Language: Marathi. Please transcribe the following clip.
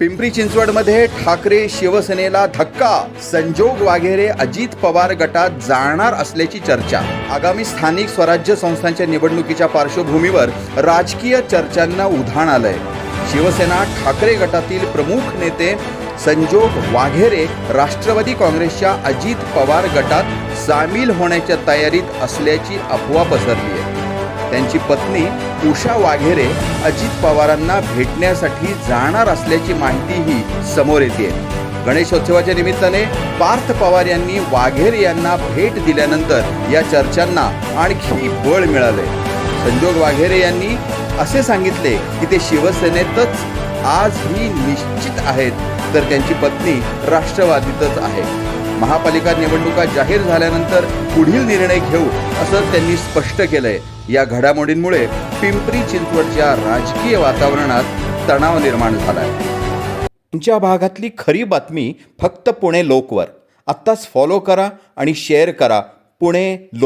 पिंपरी चिंचवडमध्ये ठाकरे शिवसेनेला धक्का संजोग वाघेरे अजित पवार गटात जाणार असल्याची चर्चा. आगामी स्थानिक स्वराज्य संस्थांच्या निवडणुकीच्या पार्श्वभूमीवर राजकीय चर्चांना उधाण आलंय. शिवसेना ठाकरे गटातील प्रमुख नेते संजोग वाघेरे राष्ट्रवादी काँग्रेसच्या अजित पवार गटात सामील होण्याच्या तयारीत असल्याची अफवा पसरली आहे त्यांची पत्नी उषा वाघेरे अजित पवारांना भेटण्यासाठी जाणार असल्याची माहितीही समोर येते गणेशोत्सवाच्या निमित्ताने पार्थ पवार यांनी वाघेरे यांना भेट दिल्यानंतर या चर्चांना आणखी बळ मिळाले संजोग वाघेरे यांनी असे सांगितले की ते शिवसेनेतच आजही निश्चित आहेत तर त्यांची पत्नी राष्ट्रवादीतच आहे. महापालिका निवडणुका जाहीर झाल्यानंतर पुढील निर्णय घेऊ असं त्यांनी स्पष्ट केलंय. या घडामोडींमुळे पिंपरी चिंचवडच्या राजकीय वातावरणात तणाव निर्माण झालाय. तुमच्या भागातली खरी बातमी फक्त पुणे लोकवर. आत्ताच फॉलो करा आणि शेअर करा. पुणे लोक